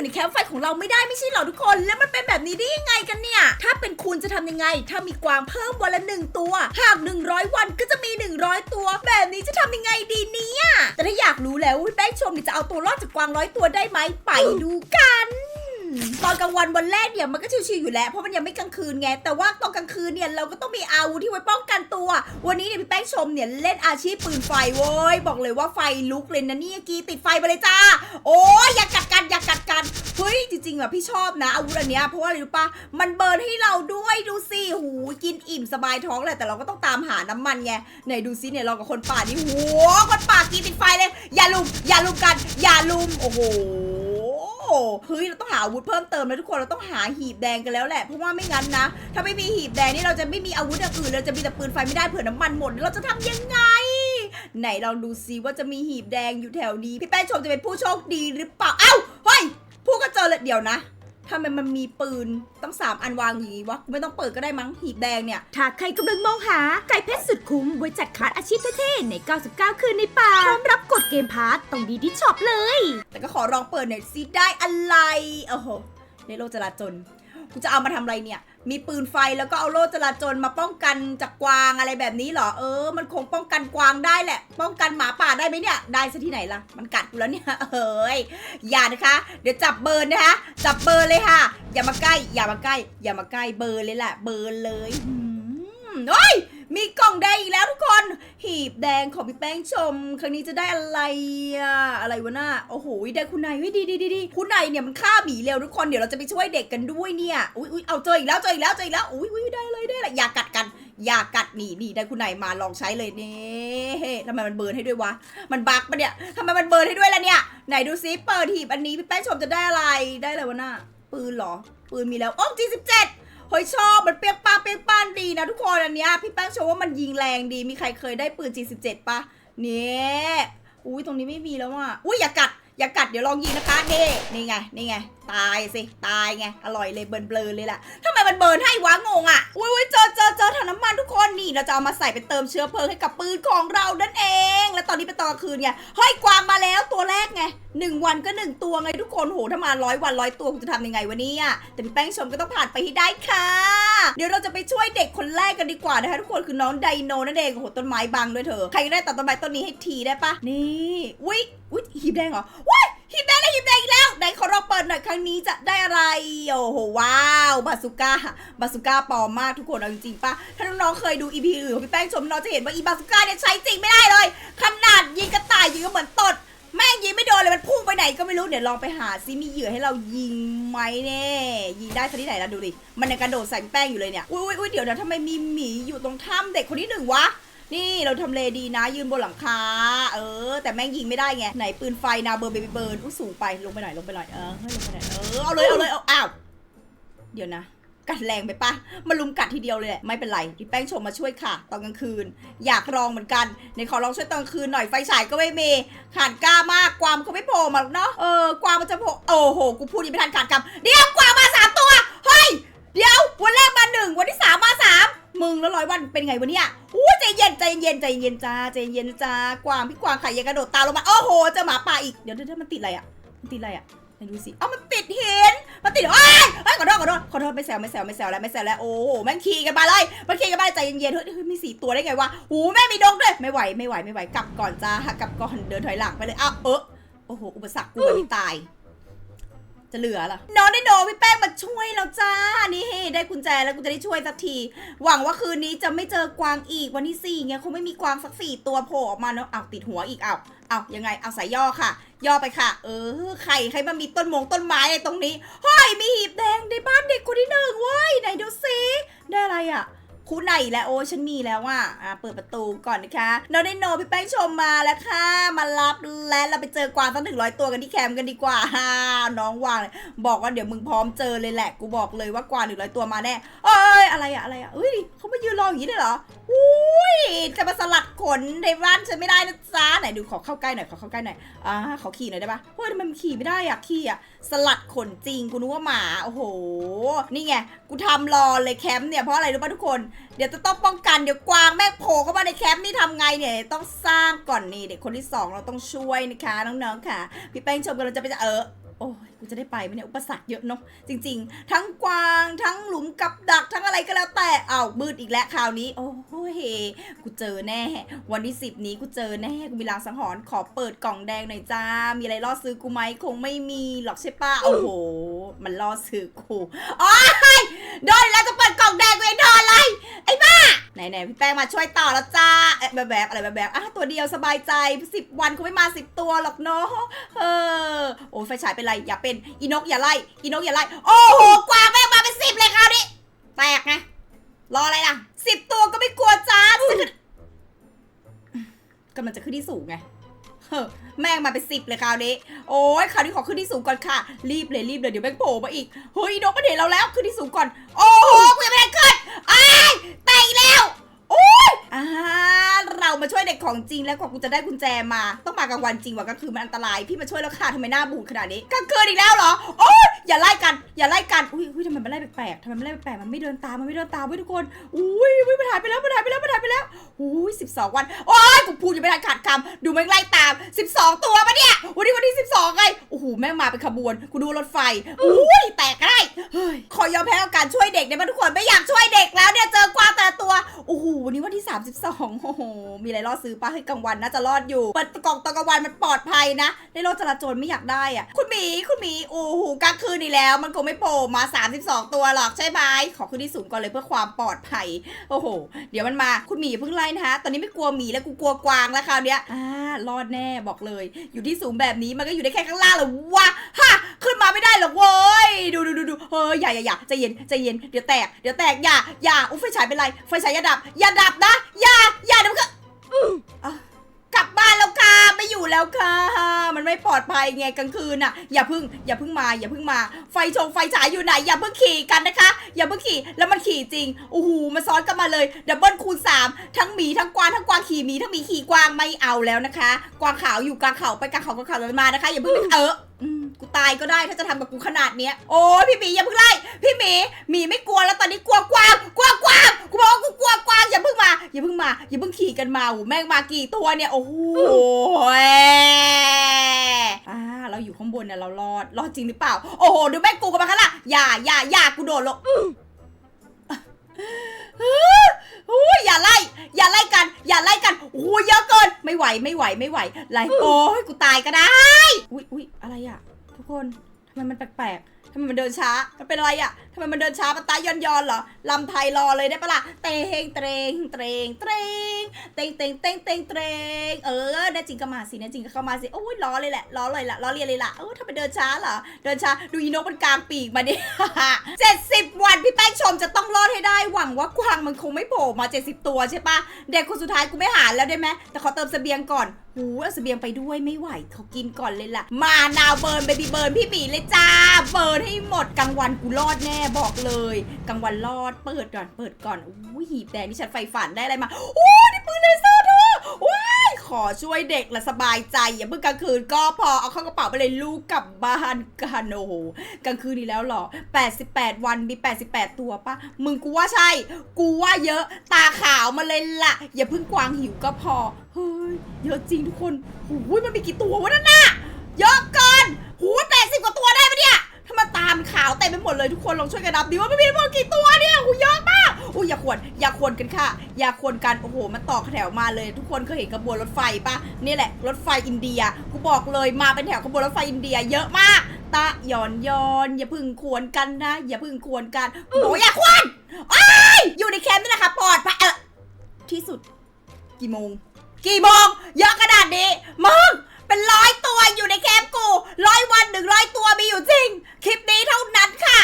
อยู่ในแคมป์ไฟของเราไม่ได้ไม่ใช่เหรอทุกคน แล้วมันเป็นแบบนี้ได้ยังไงกันเนี่ย ถ้าเป็นคุณจะทำยังไง ถ้ามีกวางเพิ่มวันละหนึ่งตัว หาก 100 วันก็จะมี 100 ตัว แบบนี้จะทำยังไงดีเนี่ยแต่ถ้าอยากรู้แล้วพี่แป้งชมจะเอาตัวรอดจากกวางร้อยตัวได้ไหมไปดูกันตอนกลางวันวันแรกเนี่ยมันก็ชิวๆอยู่แล้วเพราะมันยังไม่กลางคืนไงแต่ว่าตอนกลางคืนเนี่ยเราก็ต้องมีอาวุธที่ไว้ป้องกันตัว วันนี้เนี่ยพี่แป้งชมเนี่ยเล่นอาชีพปืนไฟเว้ยบอกเลยว่าไฟลุกเลยนะนี่กีติดไฟไปเลยจ้า โอ้ยอยากั ริงๆอะพี่ชอบนะอาวุธอันเนี้ยเพราะว่าอะไรรู้ปะมันเบิร์นให้เราด้วยดูสิหูกินอิ่มสบายท้องแหละแต่เราก็ต้องตามหาน้ำมันไงไหนดูซิเนี่ยเรากับคนป่านี่โหคนป่ากีติดไฟเลย อย่าลุมอย่าลุมกัน อย่าลุมโอ้โหเฮ้ยเราต้องหาอาวุธเพิ่มเติมแล้วทุกคนเราต้องหาหีบแดงกันแล้วแหละเพราะว่าไม่งั้นนะ ถ้าไม่มีหีบแดงนี่เราจะไม่มีอาวุธอย่างอื่นเราจะมีแต่ปืนไฟไม่ได้เผื่อน้ำมันหมดเราจะทำยังไงไหนลองดูซิว่าจะมีหีบแดงอยู่แถวนี้ พี่แป้งชมจะเป็นผู้โชคดีหรือเปล่า เอ้า เฮ้ย พูดก็เจอเลยเดี๋ยวนะทำไมมันมีปืนตั้งสามอันวางอย่างนี้วะกูไม่ต้องเปิดก็ได้มั้งหีบแดงเนี่ย ถ้าใครกำลังมองหาไก่เพชรสุดคุ้มไว้จัดคัดอาชีพเท่ๆใน 99 คืนในป่าพร้อมรับกดเกมพาร์ตต้องดีที่ช็อปเลย แต่ก็ขอลองเปิดหน่อยซิได้อะไร โอ้โห ในโลกจราจรกูจะเอามาทำอะไรเนี่ย มีปืนไฟแล้วก็เอาโล่จราจรมาป้องกันจากกวางอะไรแบบนี้เหรอเออ มันคงป้องกันกวางได้แหละ ป้องกันหมาป่าได้ไหมเนี่ย ได้ซะที่ไหนล่ะ มันกัดกูแล้วเนี่ยเอ้ยอย่านะคะ เดี๋ยวจับเบิร์นนะคะ จับเบิร์นเลยค่ะ อย่ามาใกล้ อย่ามาใกล้ อย่ามาใกล้เบิร์นเลยแหละ เบิร์นเลยอุ้ย มีกล่องแดงอีกแล้วทุกคน หีบแดงของพี่แป้งชม ครั้งนี้จะได้อะไรอะอะไรวะน่าโอ้โหได้คุณนายเฮ้ยดีดีดีดีคุณนายเนี่ยมันฆ่าหมีเร็วทุกคนเดี๋ยวเราจะไปช่วยเด็กกันด้วยเนี่ยอุ้ยอุ้ยเอาเจออีกแล้วเจออีกแล้วเจออีกแล้วอุ้ยอุ้ยได้เลยได้เลยอย่ากัดกัน อย่ากัดหนีหนีได้คุณนายมาลองใช้เลยนี่ทำไมมันเบิร์นให้ด้วยวะมันบักปะเนี่ยทำไมมันเบิร์นให้ด้วยล่ะเนี่ยไหนดูซิเปิดหีบอันนี้พี่แป้งชมจะได้อะไรได้อะไรวะน่าปืนเหรอปืนมีแล้วอ้จีสิบเจ็ด เฮ้ยชอบมันเปี้ยงป้าเปี้ยงป้านดีนะทุกคนอันเนี้ยพี่แป้งโชว์ว่ามันยิงแรงดีมีใครเคยได้ปืน G17 ปะเนี่ยอุ้ยตรงนี้ไม่มีแล้วอะอุ้ยอย่ากัด อย่ากัดเดี๋ยวลองยิงนะคะนี่นี่ไงนี่ไงตายสิตายไงอร่อยเลยเบิร์นเบลอเลยล่ะทำไมมันเบิร์นให้วะงงอะอุ้ยอุ้ยเจอเจอเจอถังน้ำมันทุกคนนี่เราจะเอามาใส่ไปเติมเชื้อเพลิงให้กับปืนของเรานั่นเอง แล้วตอนนี้เป็นตอนกลางคืนไงเฮ้ยกวางมาแล้วตัวแรกไงหนึ่งวันก็หนึ่งตัวไงทุกคนโหถ้ามาร้อยวันร้อยตัวคุณจะทำยังไงวะเนี่ยแต่พี่แป้งชมก็ต้องผ่านไปให้ได้ค่ะ เดี๋ยวเราจะไปช่วยเด็กคนแรกกันดีกว่านะคะทุกคนคือน้องไดโนนั่นเองโอ้โหต้นไม้บังด้วยเธอใครได้ตัดต้นไม้ต้นนี้ให้ทีได้ปะนี่อุ้ย อุ้ยหีบแดงเหรอว้ยหีบแดงได้หีบแดงอีกแล้วไหนขอลองเปิดหน่อยครั้งนี้จะได้อะไร โอ้โหว้าวบาสุก้าบาสุก้าปลอมมากทุกคนเอาจริงๆปะถ้าน้องๆเคยดูอีพีอื่นของพี่แป้งชมน้องจะเห็นว่าอีบาสุก้าเนี่ยใช้จริงไม่ได้เลย ขนาดยิงกระต่ายยิงก็เหมือนตดแม่งยิงไม่โดนเลยมันพุ่งไปไหนก็ไม่รู้เดี๋ยวลองไปหาซิมีเหยื่อให้เรายิงไหมเน่ยิงได้ที่ไหนล่ะดูดิมันยังกระโดดใส่แป้งอยู่เลยเนี่ยอุ้ยอุ้ยอุ้ยเดี๋ยวนะทำไมมีหมีอยู่ตรงถ้ำเด็กคนที่หนึ่งวะ นี่เราทำเลดีนะยืนบนหลังคา เออ แต่แม่งยิงไม่ได้ไง ไหนปืนไฟนาเบอร์เบบี้เบิร์นอุ้สูงไปลงไปหน่อยลงไปหน่อยเออเฮ้ยลงไปหน่อยเออเอาเลยเอาเลยเอาอ้าวเดี๋ยวนะกัดแรงไปปะมาลุมกัดทีเดียวเลยแหละไม่เป็นไรพี่แป้งชมมาช่วยค่ะ ตอนกลางคืน อยากลองเหมือนกันในขอลองช่วยตอนกลางคืนหน่อยไฟฉายก็ไม่มีขาดกล้ามากกวางก็ไม่โผล่มาหรอกเนาะเออกวางมันจะโผล่โอ้โหกูพูดยังไม่ทันขาดคำเดี๋ยวกวางมาสามตัวเฮ้ยเดี๋ยววันแรกมาหนึ่งวันที่สามมาสามมึงแล้วร้อยวันเป็นไงวะเนี่ยอู้ใจเย็ นใจเย็นใจเย็นจ้าใจเย็นจ้ากวางพี่กวางไข่ยังกระโดดตามลงมาโอ้โหเจอหมาป่าอีกเดี๋ยวเดี๋ยวมันติดอะไรอะมันติดอะไรอะไหนดูสิเอ้ามันติดหินมันติดเอ้ยเอ้ยขอโทษขอโทษขอโทษไม่แซวไม่แซวไม่แซวแล้วไม่แซวแล้วโอ้โหแม่งขี่กันมาเลยมันขี่กันมาใจเย็นๆเฮ้ยเฮ้ยมีสี่ตัวได้ไงวะหูแม่มีดงด้วยไม่ไหวไม่ไหวไม่ไหวกลับก่อนจ้ากลับก่อนเดินถอยหลังไปเลยอ้าวเออโอ้โหอุปสรรคกูแบบนี้ตาย จะเหลือเหรอน้องได้โนพี่แป้งมาช่วยแล้วจ้า นี่ได้กุญแจแล้วกูจะได้ช่วยสักที หวังว่าคืนนี้จะไม่เจอกวางอีกวันที่สี่เงี้ยคงไม่มีกวางสักสี่ตัวโผล่ออกมาเนาะเอาติดหัวอีกเอาวอ้ายังไงเอาสายย่อค่ะ ย่อไปค่ะ เออใครใครมามีต้นมงต้นไม้อะไรตรงนี้เฮ้ยมีหีบแดงในบ้านเด็กคนที่หนึ่งเว้ยไหนดูซิได้อะไรอะ คู่ไหนแล้วโอ้ฉันมีแล้วอะอ่าเปิดประตูก่อนนะคะโน้องได้โนพี่แป้งชมมาแล้วค่ะ มารับและเราไปเจอกวางตั้งถึงร้อยตัวกันที่แคมป์กันดีกว่าฮ่าน้องวางบอกว่าเดี๋ยวมึงพร้อมเจอเลยแหละ กูบอกเลยว่ากวางหนึ่งร้อยตัวมาแน่เอ้ยอะไรอะอะไรอะเอ้ยเขามายืนรออย่างนี้เลยเหรอ ยจะมาสลัดขนในบ้านฉันไม่ได้นะจ๊ะไหนดูขอเข้าใกล้หน่อยขอเข้าใกล้หน่อยอ่าขอขี่หน่อยได้ปะเฮ้ยทำไมมันขี่ไม่ได้อะขี่อะสลัดขนจริงกูนึกว่าหมาโอ้โห นี่ไงกูทำรอเลยแคมป์เนี่ยเพราะอะไรรู้ป่ะทุกคน เดี๋ยวจะต้องป้องกันเดี๋ยวกวางแม่โผล่เข้ามาในแคมป์นี่ทำไงเนี่ยต้องสร้างก่อนนี่เด็กคนที่สองเราต้องช่วยนะคะน้องๆค่ะ พี่แป้งชมกันเราจะไปจะเออ โอ้ยกูจะได้ไปไหมเนี่ยอุปสรรคเยอะเนาะจริง ๆ ทั้งกวางทั้งหลุมกับดักทั้งอะไรก็แล้วแต่อ้าวมืดอีกแล้วคราวนี้ โอ้ยกูเจอแน่ วันที่สิบนี้กูเจอแน่กูมีลางสังหรณ์ขอเปิดกล่องแดงหน่อยจ้า มีอะไรล่อซื้อกูไหมคงไม่มีหรอกใช่ปะโอ้โห มันล่อซื้อกูโอ้ยโดนแล้วจะเปิดกล่องแดงกูเองโดนอะไรไอ้บ้าไหนๆพี่แป้งมาช่วยต่อแล้วจ้าแบบแบบอะไรแบบแบบอะตัวเดียวสบายใจสิบวันคงไม่มาสิบตัวหรอกเนาะเออ อ้ยไฟฉายเป็นไรอย่าเป็นอีนกอย่าไล่อีนกอย่าไล่โอ้โหกวางแม่งมาเป็นสิบเลยคราวนี้แตกไงรออะไรล่ะสิบตัวก็ไม่กลัวจ้าจะขึ้นกำลังจะขึ้นที่สูงไงเฮ้อแม่งมาเป็นสิบเลยคราวนี้ โอ้ยคราวนี้ขอขึ้นที่สูงก่อนค่ะ รีบเลยรีบเลยเดี๋ยวแม่งโผล่มาอีกเฮ้ยนกมันเห็นเราแล้วขึ้นที่สูงก่อน โอ้โหกูยังไม่ได้ขึ้นไอ้ายแตกอีกแล้ว อ่าเรามาช่วยเด็กของจริงแล้วกว่ากูจะได้กุญแจมา ต้องมากลางวันจริงว่ะก็คืนมันอันตราย พี่มาช่วยแล้วค่ะทำไมหน้าบูดขนาดนี้กลางคืนอีกแล้วเหรอ โอ้ย อย่าไล่กัน อย่าไล่กัน อุ้ยอุ้ยทำไมมันไล่แปลกๆทำไมมันไล่แปลกๆมันไม่เดินตาม มันไม่เดินตามเว้ยทุกคน อุ้ยอุ้ยมันหายไปแล้วมันหายไปแล้วมันหายไปแล้ว อุ้ยสิบสองวัน โอ้ยกูพูดยังไม่ทันขาดคำดูแม่งไล่ตามสิบสองตัวปะเนี่ย วันนี้วันที่สิบสองไง โอ้โห แม่งมาเป็นขบวน กูดูรถไฟ อุ้ยแตกได้เฮ้ย ขอยอมแพ้กับการช่วยเด็กได้ไหมทุกคน ไม่อยากช่วยเด็กแล้วเนี่ย เจอกวางแต่ละตัว โอ้โห วันนี้วันที่ 32 โอ้โห มีอะไรรอดซื้อปะให้กลางวันน่าจะรอดอยู่ เปิดกล่องตอนกลางวันมันปลอดภัยนะได้รถจราจรไม่อยากได้อะคุณหมี คุณหมี โอ้โหกลางคืนนี่แล้ว มันคงไม่โผล่มา 32 ตัวหรอกใช่ไหมขอขึ้นที่สูงก่อนเลยเพื่อความปลอดภัย โอ้โห เดี๋ยวมันมา คุณหมีเพิ่งไล่นะคะ ตอนนี้ไม่กลัวหมีแล้วกูกลัวกวางแล้วคราวเนี้ย อ่ารอดแน่บอกเลย อยู่ที่สูงแบบนี้มันก็อยู่ได้แค่ข้างล่างเหรอวะฮะขึ้นมาไม่ได้หรอกเว้ย ดูดูดูดูเฮ้ยอย่าอย่าอย่าใจเย็นใจเย็น เดี๋ยวแตก เดี๋ยวแตก อย่าอย่าอุ้ยไฟฉายเป็นไร ไฟฉายอย่าดับ อย่าดับนะ อย่าอย่าเดี๋ยวมันก็กลับบ้านแล้วค่ะ ไม่อยู่แล้วค่ะ ไม่ปลอดภัยไงกลางคืนอะอย่าเพึ่งอย่าเพึ่งมาอย่าเพึ่งมา ไฟชงไฟฉายอยู่ไหนอย่าเพิ่งขี่กันนะคะ อย่าเพิ่งขี่แล้วมันขี่จริงโอ้โหมันซ้อนกันมาเลยดับเบิลคูณสามทั้งหมีทั้งกวางทั้งกวางขี่หมีทั้งหมีขี่กวางไม่เอาแล้วนะคะ กวางขาวอยู่กลางเขาไปกลางเขากลางเขามานะคะ อย่าเพิ่งเออ อืมกูตายก็ได้ถ้าจะทำกับกูขนาดเนี้ย โอ้ยพี่หมีอย่าเพิ่งไล่ พี่หมีหมีไม่กลัวแล้วตอนนี้กลัวกวางกลัวกวางกูบอกว่ากูกลัวกวางอย่าเพิ่งมาอย่าเพิ่งมาอย่าเพิ่งขี่กันมาโอ้โหแม่งมากี่ตัวเนี่ยโอ้โหอ่าเราอยู่ข้างบนเนี่ยเรารอดรอดจริงหรือเปล่า โอ้โหเดูแม่งกูกันมาข้างล่างอย่าอย่าอย่ากูโดดลงอุ้ยอย่าไล่ อย่าไล่กัน อย่าไล่ อู้เยอะเกิน ไม่ไหวไม่ไหวไม่ไหวไรโอ้ยกูตายก็ได้ อุ้ยอุ้ยอะไรอะทุกคนทำไมมันแปลกๆทำไมมันเดินช้า มันเป็นอะไรอะ ไมมันเดินช้ามันตายย้อนยอนๆเหรอลำไทยรอเลยได้ปะล่ะเตงเตงเตงเตงเตงเตงเตงเตงเตงเออแน่จริงก็มาสิแน่จริงก็เข้ามาสิโอ้ยล้อเลยแหละล้อเลยละล้อเลียนเลยล่ะเออทำไมเดินช้าเหรอเดินช้าดูอีนกมันกลางปีกมาดิเจ็ดสิบวันพี่แป้งชมจะต้องรอดให้ได้หวังว่ากวางมันคงไม่โผล่มา 70 ตัวใช่ปะเด็กคนสุดท้ายกูไม่หารแล้วได้ไหมแต่ขอเติมเสบียงก่อนหูเอาเสบียงไปด้วยไม่ไหวเขากินก่อนเลยล่ะ มานาวเบิร์นเบบี้เบิร์นพี่หมีเลยจ้า เบิร์นให้หมดกลางวันกูรอดแน่บอกเลยกลางวันรอดเปิดก่อนเปิดก่อนอุ้ยหีบแดงที่ฉันใฝ่ฝันได้อะไรมาโอ้ยนี่ปืนเลเซอร์เธอว้ายขอช่วยเด็กละสบายใจ อย่าเพิ่งกลางคืนก็พอเอาเข้ากระเป๋าไปเลยลูกกลับบ้านกันโอ้โหกลางคืนนี้แล้วหรอ 88 วันมี 88 ตัวปะมึงกูว่าใช่ กูว่าเยอะตาขาวมาเลยล่ะ อย่าเพิ่งกวางหิวก็พอเฮ้ยเยอะจริงทุกคนหูยมันมีกี่ตัววะนั่นน่ะเยอะเกิน มไปหมดเลยทุกคนลองช่วยกันนับดิว่าไมันมีทั้งหมดกี่ตัวเนี่ยหูเยอะมากอุ้ยอย่าขวนอย่าขวนกันค่ะ อย่าขวนกันโอ้โหมันต่อแถวมาเลย ทุกคนเคยเห็นขบวนรถไฟปะนี่แหละรถไฟอินเดียกูบอกเลยมาเป็นแถวขบวนรถไฟอินเดีย เยอะมาก ตะหย่อนยอนอย่าพึ่งควรกันนะ อย่าพึ่งควรกันกูบอกว่าอย่าควรอ้ายอยู่ในแคมป์นี่แหละค่ะปลอดภัยที่สุด กี่โมง กี่โมงเยอะขนาดนี้ไม่ เป็นร้อยตัวอยู่ในแคมป์กูร้อยวันหนึ่งร้อยตัวมีอยู่จริง คลิปนี้เท่านั้นค่ะ